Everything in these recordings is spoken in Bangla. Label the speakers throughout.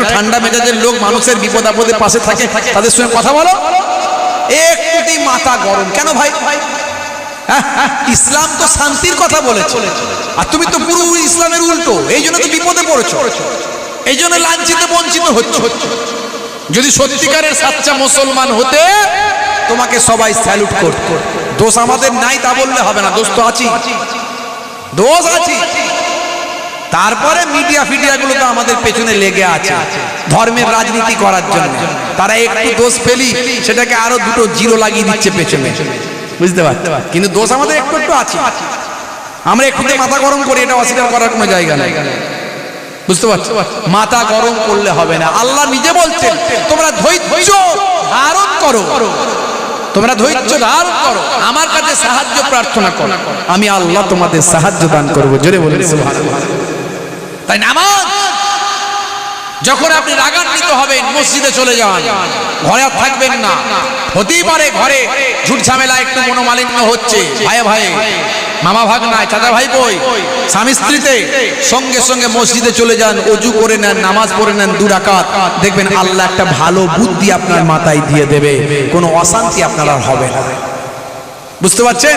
Speaker 1: একটু ঠান্ডা মেজাজের লোক মানুষের বিপদ আপদে পাশে থাকে তাদের সঙ্গে কথা বলো। একটুতেই মাথা গরম। কেন ভাই? হ্যাঁ, ইসলাম তো শান্তির কথা বলেছে। আর তুমি তো পুরো ইসলামের উল্টো। এই জন্য তো বিপদে পড়েছো। এই জন্য লাঞ্ছিত বঞ্চিত হচ্ছে। যদি সত্যিকারের সাচ্চা মুসলমান হতে তোমাকে সবাই স্যালুট করত। দোষ আমাদের নাই তা বললে হবে না। দোষ তো আছি দোষ আছি তারপরে মিডিয়া ফিডিয়া গুলো তো আমাদের পেছনে লেগে আছে ধর্মের রাজনীতি করার জন্য। তারা একটু দোষ পেলি, সেটাকে আরও দুটো জিরো লাগিয়ে দিচ্ছে পেছনে। বুঝতে পারছি? কিন্তু দোষ আমাদের একটু একটু আছে। আমরা একটু মাথা গরম করি, এটা অস্বীকার করার কোনো জায়গা নেই। বুঝতে পারছ? মাথা গরম করলে হবে না। আল্লাহ নিজে বলছেন, তোমরা ধৈর্য ধারণ করো। তোমরা ধৈর্য ধারণ করো। আমার কাছে সাহায্য প্রার্থনা করো। আমি আল্লাহ তোমাদের সাহায্য দান করব। জোরে বলে তাই নামাজ যখন আপনি রাগান্বিত হবেন, মসজিদে চলে যান। ঘরে আর থাকবেন না। হতেই পারে ঘরে ঝুট ঝামেলা, একটু মনোমালিন্য হচ্ছে। ভাই ভাই, মামা ভাগ নাই চাচা ভাই বই স্বামী স্ত্রীতে সঙ্গে সঙ্গে মসজিদে চলে যান, অজু করে নেন, নামাজ পড়ে নেন দু রাকাত। দেখবেন আল্লাহ একটা ভালো বুদ্ধি আপনার মাথায় দিয়ে দেবে। কোনো অশান্তি আপনার আর হবে না। বুঝতে পারছেন?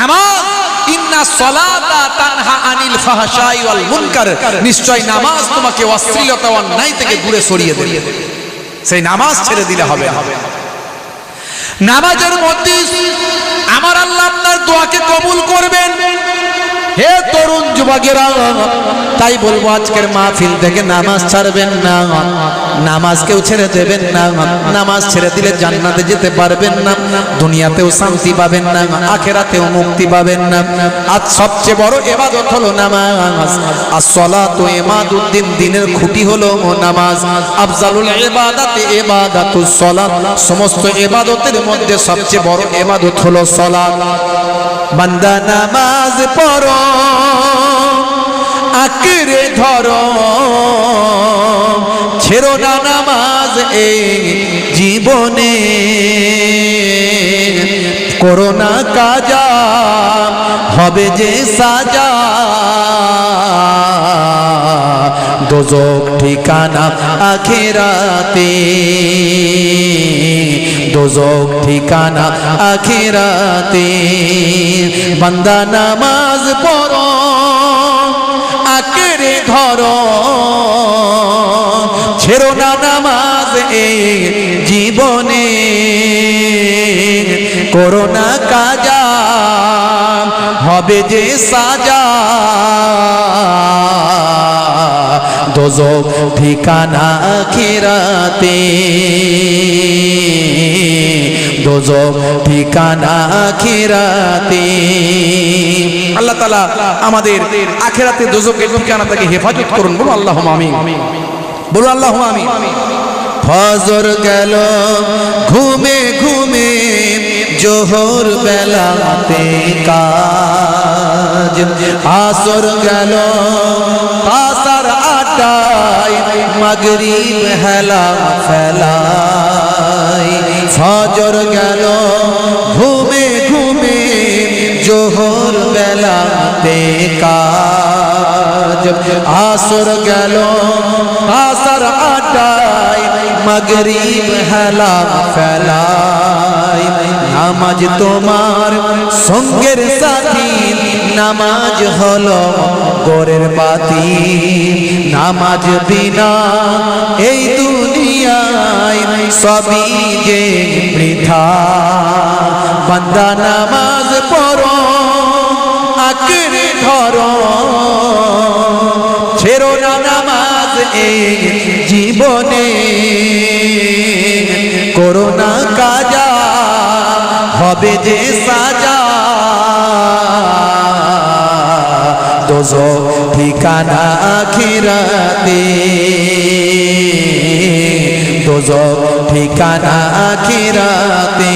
Speaker 1: নামাজ? ইন্না সলাতা তানহা আনিল ফাহশাই ওয়াল মুনকার। নিশ্চয় নামাজ তোমাকে অশ্লীলতা, অন্যায় থেকে দূরে সরিয়ে দেবে। সেই নামাজ ছেড়ে দিলে হবে নামাজের মধ্যে আমার আল্লাহ আপনার দোয়াকে কবুল করবেন। হে তরুণ যুবকেরা, তাই বলব আজকের মাহফিল থেকে নামাজ ছাড়বেন না। নামাজ কেউ ছেড়ে দেবেন না। নামাজ ছেড়ে দিলে জান্নাতে যেতে পারবেন না। দুনিয়াতেও শান্তি পাবেন না। আখেরাতেও মুক্তি পাবেন না। আজ সবচেয়ে বড় এবাদত হলো নামাজ। আর সলাত এমাদুদ্দিন দিনের খুঁটি হলো নামাজ। আফজালুল ইবাদাতে ইবাদাতুস সলাত। সমস্ত এবাদতের মধ্যে সবচেয়ে বড় ইবাদত হলো সলাত। বান্দা, নামাজ পড়ো, আঁকড়ে ধরো। ছেড়ো না নামাজ এই জীবনে। করোনা কাজা হবে যে সাজা। দোজক ঠিকানা আখেরাতে। দোজক ঠিকানা আখেরাতে। বান্দা নামাজ পড়ো আকেরে ধরো ছেড়ো না নামাজ এই জীবনে। করোনা কাজা, হবে যে সাজা। দোজক ঠিকানা আখিরাতে দোজক ঠিকানা আখিরাতে আল্লাহ তাআলা আমাদের আখিরাতে দোজকের ঠিকানা থেকে হেফাজত করুন বলো আল্লাহ আমিন। বলো আল্লাহ আমিন। ফজর গেল, ঘুমে ঘুমে জোহর বেলাতে কাজ। আসর গেল আসার আটাই মাগরিব হেলা ফেলাই ফজর গেল, ঘুমে জোহর বেলাতে কাজ। আসর গেল, আসার আটাই মগরিব হেলা ফেলাই নামাজ তোমার সঙ্গের সাথী, নামাজ হলো গোরের বাতি। নামাজ বিনা এই দুনিয়ায় সবই যে বৃথা। বান্দা নামাজ পড়ো ছেড়ো না নামাজ এই জীবনে। করোনা কাজা হবে যে সাজা। দোজো ঠিকানা আখিরাতে। দোজো ঠিকানা আখিরাতে।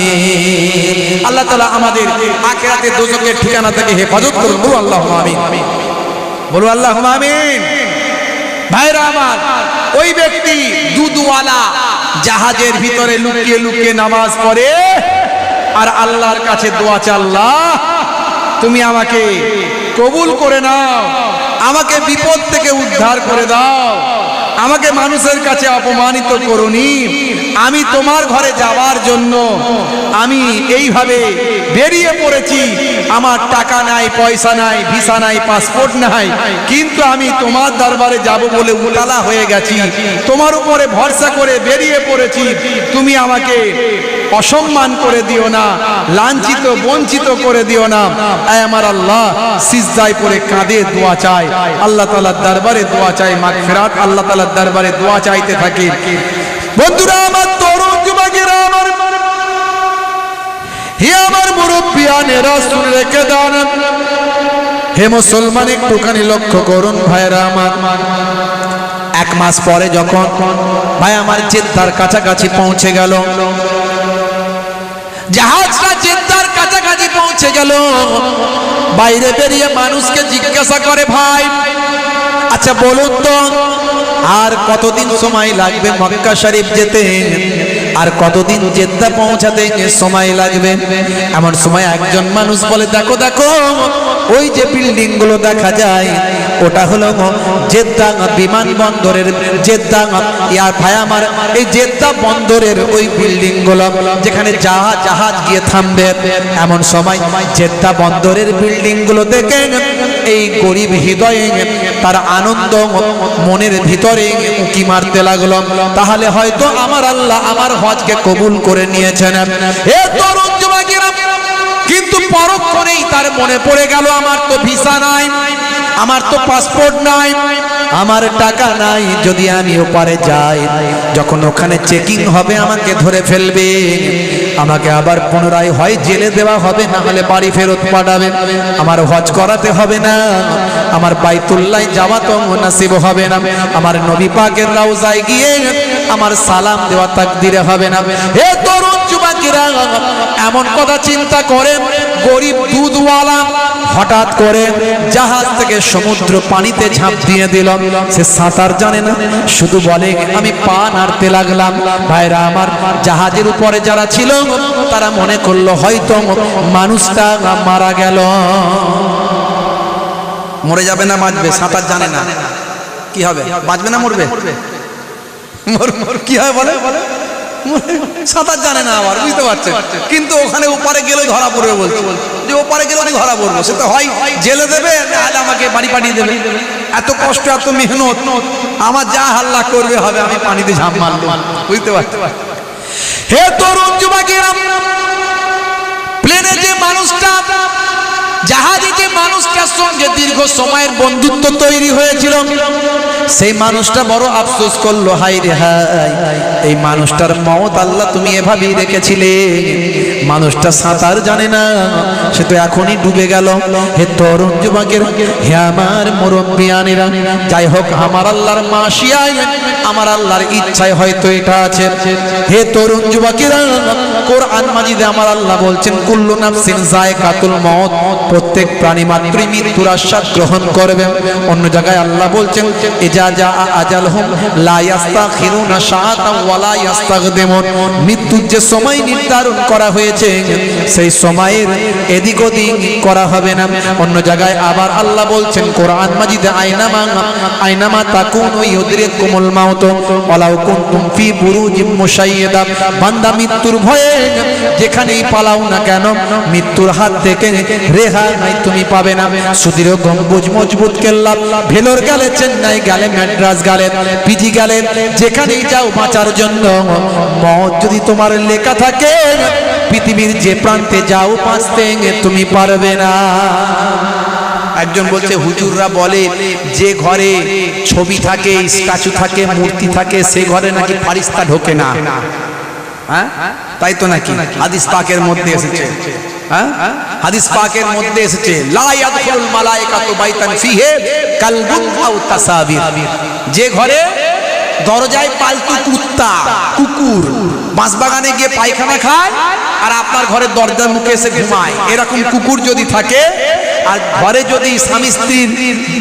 Speaker 1: আল্লাহ তাআলা আমাদের আখিরাতে দোজকের ঠিকানা থেকে হেফাজত করুন। আল্লাহ আমিন। বলো আল্লাহ আমিন। ভাইরা আমার, ওই ব্যক্তি দুধওয়ালা জাহাজের ভিতরে লুকিয়ে লুকিয়ে নামাজ পড়ে। আর আল্লাহর কাছে দোয়া চাল্লাহ তুমি আমাকে কবুল করে নাও, আমাকে বিপদ থেকে উদ্ধার করে দাও। আমাকে মানুষের কাছে অপমানিত করুনি। আমি তোমার ঘরে যাওয়ার জন্য আমি এইভাবে বেরিয়ে পড়েছি। আমার টাকা নাই, পয়সা নাই, ভিসা নাই, পাসপোর্ট নাই। কিন্তু আমি তোমার দরবারে যাব বলে উতালা হয়ে গেছি। তোমার উপরে ভরসা করে বেরিয়ে পড়েছি। তুমি আমাকে অসম্মান করে দিও না, লাঞ্ছিত, বঞ্চিত করে দিও না। আমার আল্লাহ, সিজদায় পড়ে কাঁদে, দোয়া চায়। আল্লাহ তালার দরবারে দোয়া চায় মাগ ফেরাত আল্লাহ তালার দরবারে দোয়া চাইতে থাকে। বন্ধুরা, আমার তরুণ যুবকেরা, আমার হে আমার মুরব্বিয়ানেরা শুনে রেখে দেন। হে মুসলমান, একটুখানি লক্ষ্য করুন ভাইরা আমার। এক মাস পরে যখন ভাই আমার জেদ্দার কাছাকাছি পৌঁছে গেল, জাহাজটা জেদ্দার কাছাকাছি পৌঁছে গেল। বাইরে বেরিয়ে মানুষকে জিজ্ঞাসা করে, ভাই আচ্ছা বলুন তো আর কতদিন সময় লাগবে মক্কা শরীফ যেতে? আর কতদিন জেদ্দা পৌঁছাতে সময় লাগবে? এমন সময় একজন মানুষ বলে, দেখো দেখো ওই যে বিল্ডিংগুলো দেখা যায়, ওটা হলো জেদ্দা বিমানবন্দরের, জেদ্দা ইয়ার আমার এই জেদ্দা বন্দরের ওই বিল্ডিংগুলো যেখানে জাহাজ জাহাজ গিয়ে থামবে। এমন সময় জেদ্দা বন্দরের বিল্ডিংগুলো দেখে এই গরিব হৃদয়ে তার আনন্দ মনের ভিতরে উকি মারতে লাগল। তাহলে হয়তো আমার আল্লাহ আমার হজকে কবুল করে নিয়েছেন। এ পরক্ষণেই তার মনে পড়ে গেল, আমার তো ভিসা নাই, আমার তো পাসপোর্ট নাই, আমার টাকা নাই, যদি আমি ওপারে যাই, যখন ওখানে চেকিং হবে, আমাকে ধরে ফেলবে। আমাকে আবার পুনরায় হয় জেলে দেওয়া হবে, না হলে বাড়ি ফেরত পাঠাবে। আমার হজ করাতে হবে না, আমার বাইতুল্লাহ যাওয়া তো নাসিব হবে না, আমার নবী পাকের রাউজায় গিয়ে আমার সালাম দেওয়া তাকদিরে হবে না। হে তরুণ যুবকেরা, এমন কথা চিন্তা করে গরিব দুধওয়ালা হঠাৎ করে জাহাজ থেকে সমুদ্র পানিতে ঝাঁপ দিয়ে দিল। সে সাঁতার জানে না, শুধু বলে, আমি পা নাড়তে লাগলাম। ভাইরা আমার জাহাজের উপরে যারা ছিল, তারা মনে করল, হয়তো মানুষটা মারা গেল। মরে যাবে না, বাঁচবে, সাঁতার জানে না। কি হবে? বাঁচবে না, মরবে? মর- মর- কি হয় বলে? সাঁতার জানে না আবার, বুঝতে পারছেন? কিন্তু ওখানে ওপারে গেলে ধরা পড়বে বলছে। যে ওপারে গেলে আমি ধরা পড়ব। সে হয়, জেলে দেবে নাহলে আমাকে বাড়ি পাঠিয়ে দেবে। এত কষ্ট, এত মেহনত। আমার যা হাল্লা করবে হবে, আমি পানিতে ঝাঁপ মারবো। বুঝতে পারছেন? হে তরুণ যুবকেরা প্লেনে যে মানুষটা জাহাজে মানুষটার সঙ্গে দীর্ঘ সময়ের বন্ধুত্ব তৈরি হয়েছিল। সেই মানুষটা বড় আফসোস করল হাই রে হাই এই মানুষটার মত আল্লাহ তুমি এভাবেই রেখেছিলে। মানুষটা সাঁতার জানে না, সে তো এখনই ডুবে গেল। হে তরুণ যুবকের, হে আমার মুরব্বিয়ানেরা, যাই হোক, আমার আল্লাহর মাসিয়ায়, আমার আল্লাহর ইচ্ছায় হয়তো এটা আছে। হে তরুণ যুবকেরা, কোরআন মাজিদে আমার আল্লাহ বলছেন, কুল্লু নাফসিন যায়কাতুল মউত প্রত্যেক প্রাণী মাত্রই মৃত্যুর আশ্বাস গ্রহণ করবে। অন্য জায়গায় আল্লাহ বলছেন মৃত্যুর যে সময় নির্ধারণ করা হয়েছে, সেই সময়ের এদিক ওদিক করা হবে না। অন্য জায়গায় আবার আল্লাহ বলছেন, কোরআন মাজিদে আইনামা আইনামা তাকুনু ইউদরিকুমুল মাউত, ওয়ালাউ কুনতুম ফি বুরুজিম মুশাইয়্যাদা বান্দা মৃত্যুর ভয়ে যেখানেই পালাও না কেন, মৃত্যুর হাত থেকে রেহাই তুমি পাবে না। সুদৃঢ় গম্বুজ মজবুত কেল্লা। ভেলোর গেলে চেন্নাই, গেলে ম্যাড্রাস গেলে পিজি গেলে যেখানেই যাও বাঁচার জন্য। মত যদি তোমার লেখা থাকে, পৃথিবীর যে প্রান্তে যাও বাঁচতে তুমি পারবে না। একজন বলছে, হুজুররা বলে, যে ঘরে ছবি থাকে, স্ট্যাচু থাকে, মূর্তি থাকে, সে ঘরে নাকি ফারিস্তা ঢোকে না? হ্যাঁ? তাই তো নাকি? হাদিস পাকের মধ্যে এসেছে। হ্যাঁ? হাদিস পাকের মধ্যে এসেছে, লা ইয়াদখুলুল মালায়েকাতু বাইতান ফিহি কালবুন আও তাসাবির। যে ঘরে দরজায় পালতু কুত্তা, কুকুর, বাঁশবাগানে গিয়ে পায়খানা খায় আর আপনার ঘরের দরজার মুখে এসে ঘুমায়। এরকম কুকুর যদি থাকে, আর ঘরে যদি স্বামী স্ত্রীর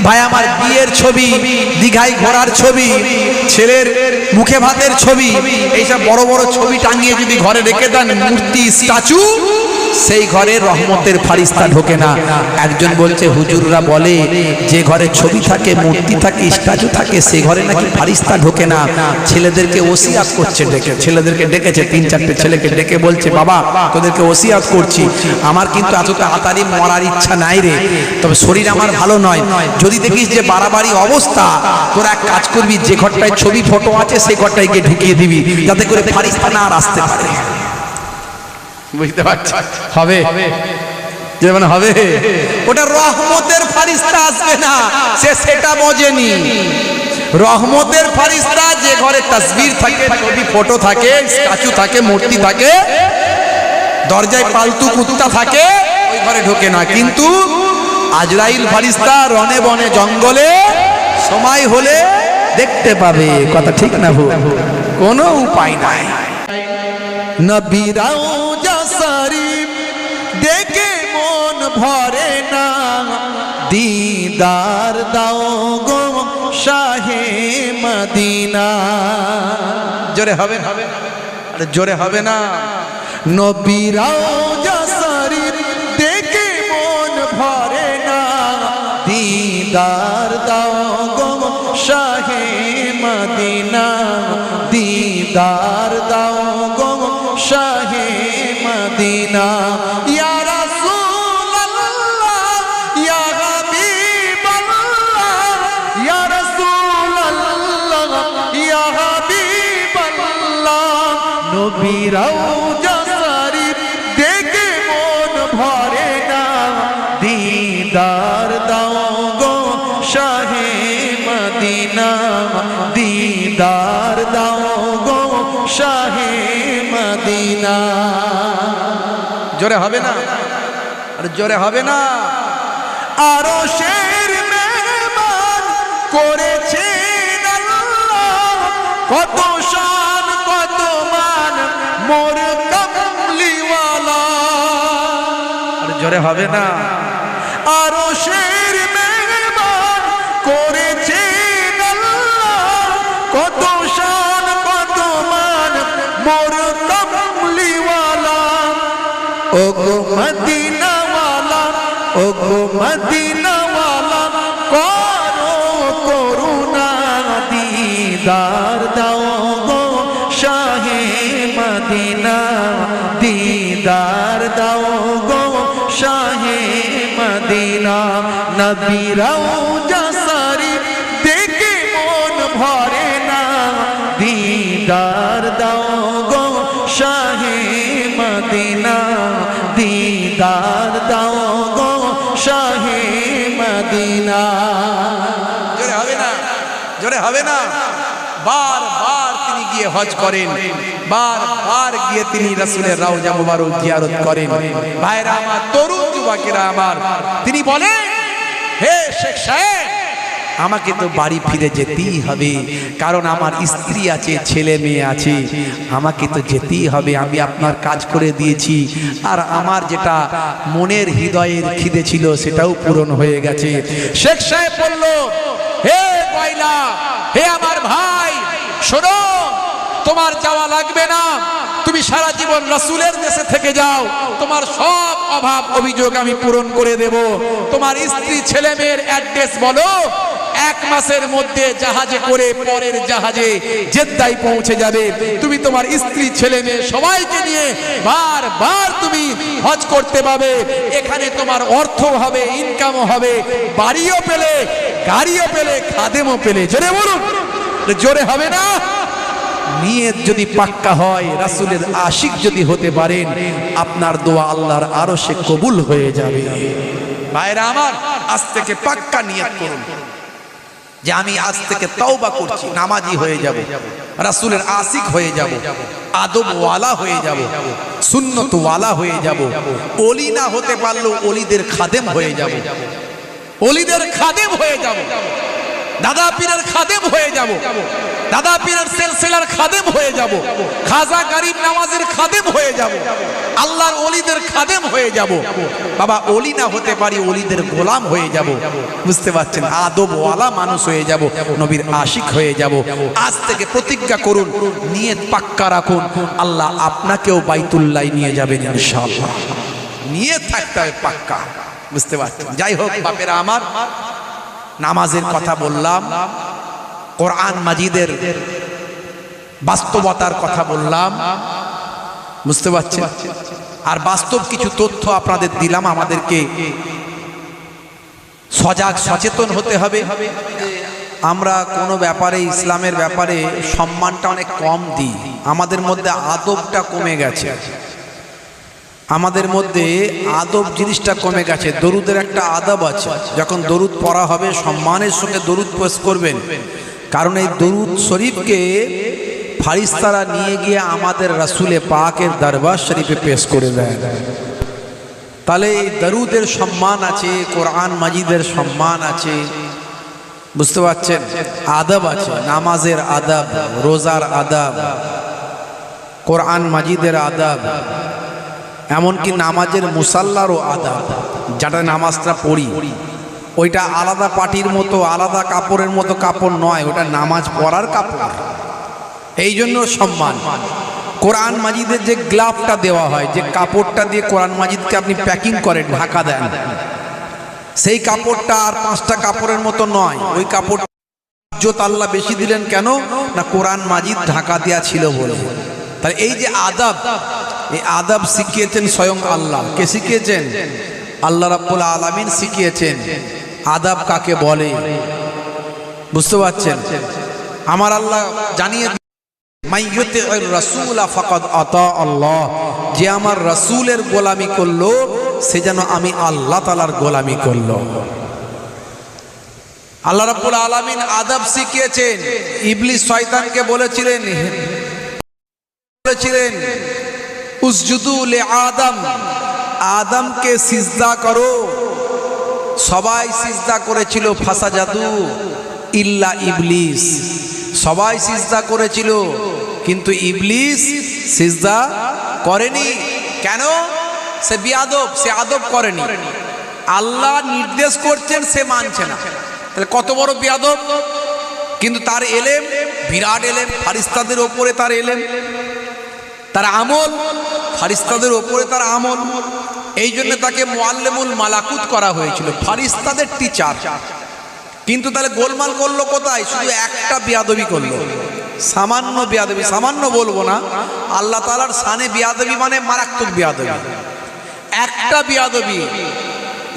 Speaker 1: ভাই আমার বিয়ের ছবি, দীঘায় ঘোরার ছবি, ছেলের মুখে ভাতের ছবি, এইসব বড় বড় ছবি টাঙিয়ে যদি ঘরে রেখে দেন, মূর্তি, স্ট্যাচু সেই ঘরে রহমতের ফারিস্তা ঢোকে না। একজন বলছে, হুজুররা বলে, যে ঘরে ছবি থাকে, মূর্তি থাকে, স্ট্যাচু থাকে, সে ঘরে নাকি ফারিস্তা ঢোকে না। ছেলেদেরকে ওসিয়াত করছে ডেকে, ছেলেদেরকে ডেকেছে, তিন চারটে ছেলেকে ডেকে বলছে, বাবা, তোদেরকে ওসিয়াত করছি। আমার কিন্তু এত তাড়াতাড়ি মরার ইচ্ছা নাই রে। তবে শরীর আমার ভালো নয়। যদি দেখিস যে বাড়াবাড়ি অবস্থা, তোরা এক কাজ করবি, যে ঘরটায় ছবি, ফটো আছে সেই ঘরটায় গিয়ে ঢুকিয়ে দিবি। যাতে করে ফারিস্তা না আর আসতে পারে। বুঝতে পারছি। হবে। যেমন হবে? ওটা রহমতের ফারিস্তা আসবে না সে সেটা বোঝেনি। রহমতের ফারিস্তা যে ঘরে তসবির থাকে ছবি ফটো থাকে স্ট্যাচু থাকে মূর্তি থাকে দরজায় পালতু কুত্তা থাকে ওই ঘরে ঢোকে না। কিন্তু আজরাইল ফারিস্তা রনে বনে জঙ্গলে সময় হলে দেখতে পাবে। কথা ঠিক না ভুল? কোনো উপায় নাই। নবীরাও দেখে মন ভরে না। দিদার দাও গো শাহে মদিনা। জোরে হবে না। আরে জোরে হবে না। নবীরাও শরীফ দেখে মন ভরে না। দিদার দাও গো শাহে মদিনা। দিদার দাও গো শাহে মদিনা। নবী রওজা শরীফ দেখে মন ভরে না। দিদার দাও গো শাহে মদিনা দিদার দাও গো শাহে মদিনা। জোরে হবে না? আর জোরে হবে না। আরও শের মেহমান করেছেন আল্লাহ কত জোরে হবে না। আরও শের মেহমান করেছেন কত শান, কত মান, মোর কমলিওয়ালা ও গো মদিনাওয়ালা ও গো মদিনাওয়ালা, করো করুণা দিদার দাও গো শাহে মদিনা। নবী রওজা শরীফ দেখে মন ভরে না। দিদার দাও গো শাহে মদিনা, দিদার দাও গো শাহে মদিনা। জোরে হবে না, জোরে হবে না। বার বার তিনি গিয়ে হজ করেন। বার বার গিয়ে তিনি রাসূলের রওজা মুবারক জিয়ারত করেন। ভাইরা আমার, তরুণ যুবকেরা আমার, তিনি বলেন শেখ সাহেব আমাকে তো বাড়ি ফিরে যেতেই হবে। কারণ আমার স্ত্রী আছে ছেলে মেয়ে আছে। আমাকে তো যেতেই হবে আমি আপনার কাজ করে দিয়েছি। আর আমার যেটা মনের হৃদয়ের খিদে ছিল সেটাও পূরণ হয়ে গেছে। শেখ সাহেব বলল হে কয়লা হে আমার ভাই শোনো তোমার যাওয়া লাগবে না। তুমি সারা জীবন রসুলের দেশে থেকে যাও। তোমার সব অভাব, অভিযোগ আমি পূরণ করে দেব। তোমার স্ত্রী ছেলে মেয়ের অ্যাড্রেস বলো। এক মাসের মধ্যে জাহাজে করে পরের জাহাজে জেদ্দায় পৌঁছে যাবে। তুমি তোমার স্ত্রী, ছেলে মেয়ে সবাইকে নিয়ে বার বার তুমি হজ করতে পাবে। এখানে তোমার অর্থ হবে ইনকামও হবে। বাড়িও পেলে, গাড়িও পেলে, খাদেমও পেলে। জোরে বলুন। জোরে হবে না? নিয়ত যদি পাক্কা হয়, রাসূলের আশিক যদি হতে পারেন, আপনার দোয়া আল্লাহর আরও সে কবুল হয়ে যাবে। ভাইরা আমার, আজ থেকে পাক্কা নিয়ত করুন। যে আমি আজ থেকে তওবা করছি, নামাজি হয়ে যাব, রাসূলের আশিক হয়ে যাব আদব ওয়ালা হয়ে যাব সুন্নত ওয়ালা হয়ে যাব অলি না হতে পারলেও অলিদের খাদেম হয়ে যাব অলিদের খাদেম হয়ে যাব, দাদা পীরের খাদেম হয়ে যাব দাদা পীরের সেলসেলার খাদেম হয়ে যাব। খাজা গরিব নামাজের খাদেম হয়ে যাব। আল্লাহর ওলিদের খাদেম হয়ে যাব। বাবা, ওলি না হতে পারি, ওলিদের গোলাম হয়ে যাব। বুঝতে পারছেন? আদব ওয়ালা মানুষ হয়ে যাব, নবীর আশিক হয়ে যাব। আজ থেকে প্রতিজ্ঞা করুন, নিয়ত পাক্কা রাখুন। আল্লাহ আপনাকেও বাইতুল্লাহ নিয়ে যাবেন ইনশাআল্লাহ। নিয়ে থাকতে হবে পাক্কা। বুঝতে পারছেন? যাই হোক, বাপেরা আমার, নামাজের কথা বললাম। কোরআন মাজিদের বাস্তবতার কথা বললাম। বুঝতে পারছেন? আর বাস্তব কিছু তথ্য আপনাদের দিলাম, আমাদেরকে সজাগ সচেতন হতে হবে। আমরা কোনো ব্যাপারে, ইসলামের ব্যাপারে সম্মানটা অনেক কম দিই। আমাদের মধ্যে আদবটা কমে গেছে। আমাদের মধ্যে আদব জিনিসটা কমে গেছে। দরুদের একটা আদব আছে। যখন দরুদ পড়া হবে, সম্মানের সঙ্গে দরুদ পেশ করবেন। কারণ এই দরুদ শরীফকে ফারিস্তারা নিয়ে গিয়ে আমাদের রাসুলে পাকের দরবার শরীফে পেশ করে দেয়। তাহলে এই দরুদের সম্মান আছে, কোরআন মাজিদের সম্মান আছে, বুঝতে পারছেন? আদব আছে, নামাজের আদব, রোজার আদব, কোরআন মাজিদের আদব, এমনকি নামাজের মুসাল্লারও আদব যেটা নামাজটা পড়ি। ওইটা আলাদা পাটির মতো, আলাদা কাপড়ের মতো কাপড় নয়, ওটা নামাজ পড়ার কাপড়। এই জন্য সম্মান। কোরআন মাজিদের যে গ্লাভটা দেওয়া হয়, যে কাপড়টা দিয়ে কোরআন মাজিদকে আপনি প্যাকিং করেন, ঢাকা দেন, সেই কাপড়টা আর পাঁচটা কাপড়ের মতো নয়। ওই কাপড় ইজ্জত আল্লাহ বেশি দিলেন কেন? না কোরআন মাজিদ ঢাকা দেওয়া ছিল বলে। তাহলে এই যে আদাব, এই আদাব শিখিয়েছেন স্বয়ং আল্লাহ। কে শিখিয়েছেন? আল্লাহ রাব্বুল আলামিন শিখিয়েছেন। আদাব কাকে বলে? বুঝতে পারছেন? আমার আল্লাহ জানিয়ে যে আমার রাসূলের গোলামি করল, সে যেন আমি আল্লাহ তালার গোলামি করল। আল্লাহ রাব্বুল আলামিন আদব শিখিয়েছেন, ইবলিস শয়তানকে বলেছিলেন বলেছিলেন, উসজুদু লে আদম। আদমকে সিজদা করো। সবাই সিজদা করেছিল, ফাসা জাদু, ইল্লা ইবলিস। সবাই সিজদা করেছিল, কিন্তু ইবলিস সিজদা করেনি। কেন? সে বিয়াদব, সে আদব করেনি। আল্লাহ নির্দেশ করছেন, সে মানছে না। তাহলে কত বড় বিয়াদব? কিন্তু তার এলেম, বিরাট এলেম, ফারিস্তাদের ওপরে তার এলেম। তার আমল, ফারিস্তাদের ওপরে তার আমল। এই জন্য তাকে মোয়াল্লেমুল মালাকুত করা হয়েছিল, ফারিস্তাদের টিচার কিন্তু তাহলে গোলমাল করল কোথায়? শুধু একটা বিয়াদবি করল। সামান্য বিয়াদবি, সামান্য বলব না, আল্লাহ তালার সানে বিয়াদবি মানে মারাত্মক বিয়াদবি। একটা বিয়াদবি,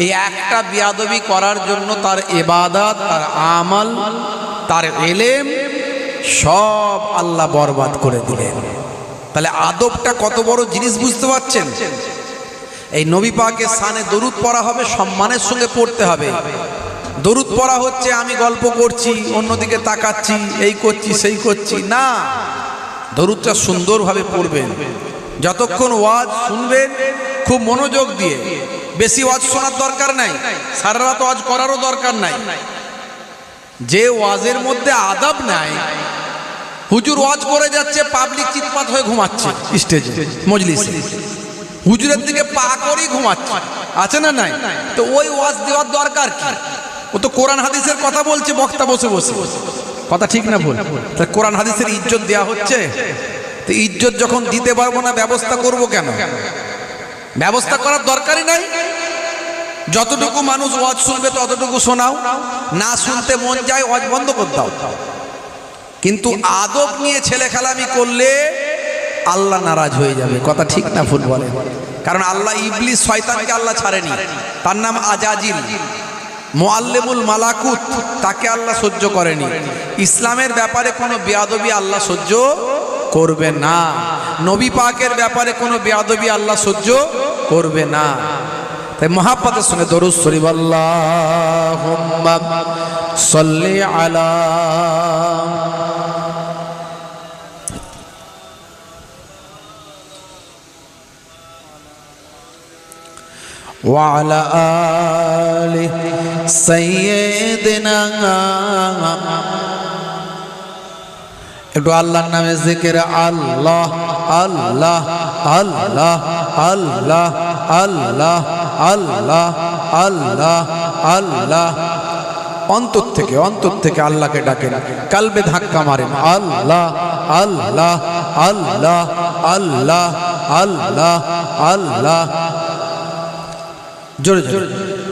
Speaker 1: এই একটা বিয়াদবি করার জন্য তার এবাদত তার আমল, তার এলেম সব আল্লাহ বরবাদ করে দিলেন। তাহলে আদবটা কত বড় জিনিস বুঝতে পারছেন? এই নবী পাকের সানে দরুদ পড়া হবে, সম্মানের সঙ্গে পড়তে হবে। দরুদ পড়া হচ্ছে, আমি গল্প করছি, অন্যদিকে তাকাচ্ছি, এই করছি, সেই করছি। না, দরুদটা সুন্দরভাবে পড়বেন। যতক্ষণ ওয়াজ শুনবেন, খুব মনোযোগ দিয়ে। বেশি ওয়াজ শোনার দরকার নাই, সারা রাত ওয়াজ করারও দরকার নাই। যে ওয়াজের মধ্যে আদাব নাই, হুজুর ওয়াজ করে যাচ্ছে, পাবলিক চিৎপাত হয়ে ঘুমাচ্ছে, স্টেজে, মজলিসে। হুজুরের দিকে পা করেই ঘুমাচ্ছে। আছে না নাই? তো ওই ওয়াজ দেওয়ার দরকার ও তো কোরআন হাদিসের কথা বলছে, বক্তা বসে বসে। কথা ঠিক না ভুল? তা কোরআন হাদিসের ইজ্জত দেওয়া হচ্ছে? তো ইজ্জত যখন দিতে পারব না, ব্যবস্থা করব কেন? ব্যবস্থা করার দরকারই নাই। যতটুকু মানুষ ওয়াজ শুনবে, ততটুকু শোনাও। না শুনতে মন যায়, ওয়াজ বন্ধ করে দাও। কিন্তু আদব নিয়ে ছেলে খেলামি করলে আল্লাহ নারাজ হয়ে যাবে। কথা ঠিক না ভুল বলে কারণ আল্লাহ ইবলিস শয়তানকে আল্লাহ ছাড়েনি। তার নাম আজাজিল। মোয়াল্লেমুল মালাকুত, তাকে আল্লাহ সহ্য করেনি। ইসলামের ব্যাপারে কোনো বেয়াদবি আল্লাহ সহ্য করবে না। নবী পাকের ব্যাপারে কোনো বেয়াদবি আল্লাহ সহ্য করবে না। তাই মহাপাতের সঙ্গে দরুদ শরীফ আল্লাহ সল্লি আলা وعلى آل سيدنا একটু আল্লাহর নামে জিকির আল্লাহ আল্লাহ আল্লাহ আল্লাহ আল্লাহ আল্লাহ আল্লাহ আল্লাহ অন্তর থেকে অন্তর থেকে আল্লাহকে ডাকেন কালবে ধাক্কা মারেন আল্লাহ আল্লাহ আল্লাহ আল্লাহ আল্লাহ আল্লাহ জোরে জোরে।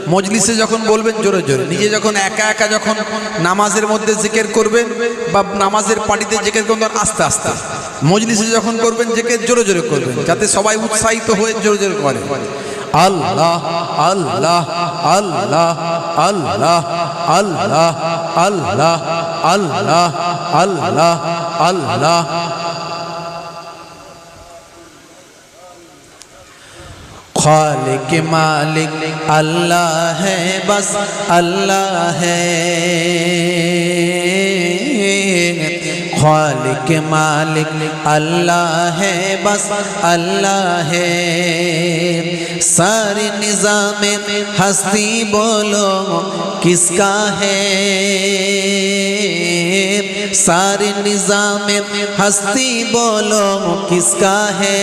Speaker 1: মজলিসে যখন বলবেন, জোরে জোরে। নিজে যখন একা একা যখন নামাজের মধ্যে জিকের করবেন বা নামাজের পার্টিতে জিকের করবেন আস্তে আস্তে। মজলিসে যখন করবেন, জিকের জোরে জোরে করবেন, যাতে সবাই উৎসাহিত হয়ে জোরে জোরে করে। আল্লাহ আল্লাহ আল্লাহ আল্লাহ আল্লাহ আল্লাহ আল্লাহ আল্লাহ আল্লাহ خالق مالک اللہ ہے بس اللہ ہے۔ خالق مالک، اللہ ہے بس، اللہ ہے۔ سارے نظام ہستی بولو، کس کا ہے؟ سارے نظام ہستی بولو، کس کا ہے؟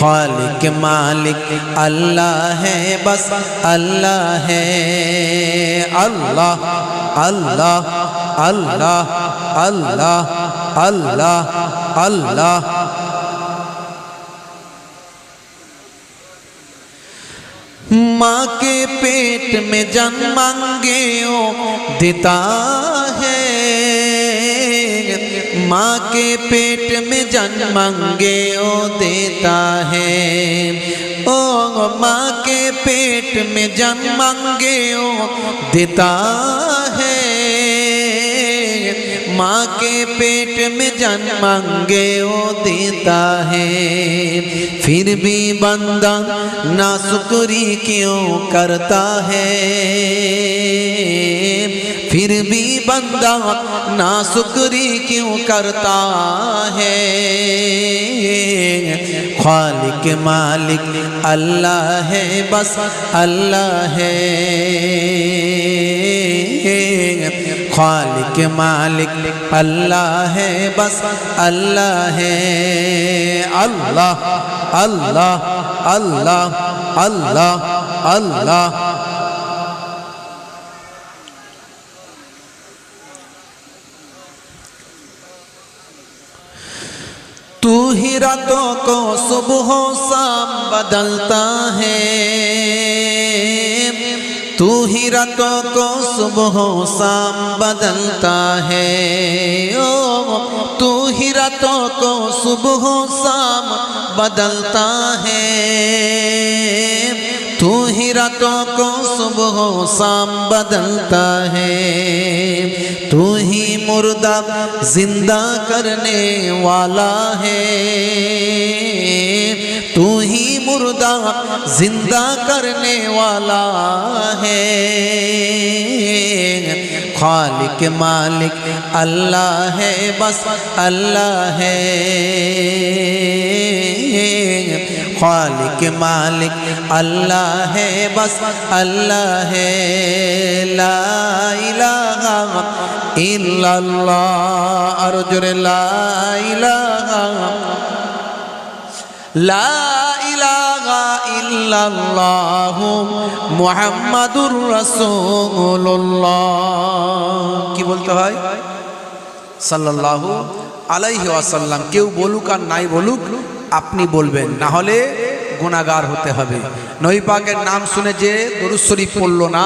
Speaker 1: خالق مالک، اللہ ہے بس، اللہ ہے۔ اللہ اللہ۔ اللہ اللہ اللہ اللہ. ماں کے پیٹ میں جن مانگے دیتا ہے۔ ماں کے پیٹ میں جن مانگے دیتا ہے۔ او ماں کے پیٹ میں جن مانگے دیتا ماں کے پیٹ میں جن مانگے وہ دیتا ہے۔ پھر بھی بندہ ناسکری کیوں کرتا ہے؟ پھر بھی بندہ ناسکری کیوں کرتا ہے؟ خالق مالک اللہ ہے، بس اللہ ہے۔ خالق مالک، اللہ ہے بس، اللہ ہے اللہ اللہ اللہ اللہ اللہ۔ تو ہی راتوں کو صبح و بدلتا ہے۔ تو ہی رتوں کو صبح و شام بدلتا ہے۔ او، تو ہی رتوں کو صبح و شام بدلتا ہے۔ تو ہی رتوں کو صبح و شام بدلتا ہے۔ تو ہی مردہ زندہ کرنے والا ہے۔ تو ہی مردہ زندہ کرنے والا ہے۔ خالق مالک اللہ ہے، بس اللہ ہے۔ خالق مالک اللہ ہے، بس اللہ ہے۔ لا الہ الا اللہ ارجر لا الہ۔ لا ইল্লাল্লাহ মুহাম্মাদুর কি বলতে হয়? সাল্লাল্লাহু আলাইহি ওয়াসাল্লাম। কেউ বলুক আর নাই বলুক, আপনি বলবেন, না হলে গুণাগার হতে হবে। পাকের নাম শুনে যে শরীফ পড়ল না,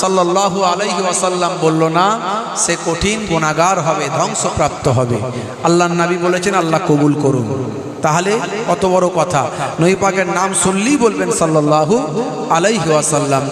Speaker 1: সাল্লাল্লাহু আলাইহি ওয়াসাল্লাম বলল না, সে কঠিন গুণাগার হবে, ধ্বংসপ্রাপ্ত হবে। আল্লাহর নবী বলেছেন, আল্লাহ কবুল করুন। তাহলে কত বড় কথা। নবী পাকের নাম শুনলেই বলবেন সাল্লাল্লাহু আলাইহি ওয়াসাল্লাম।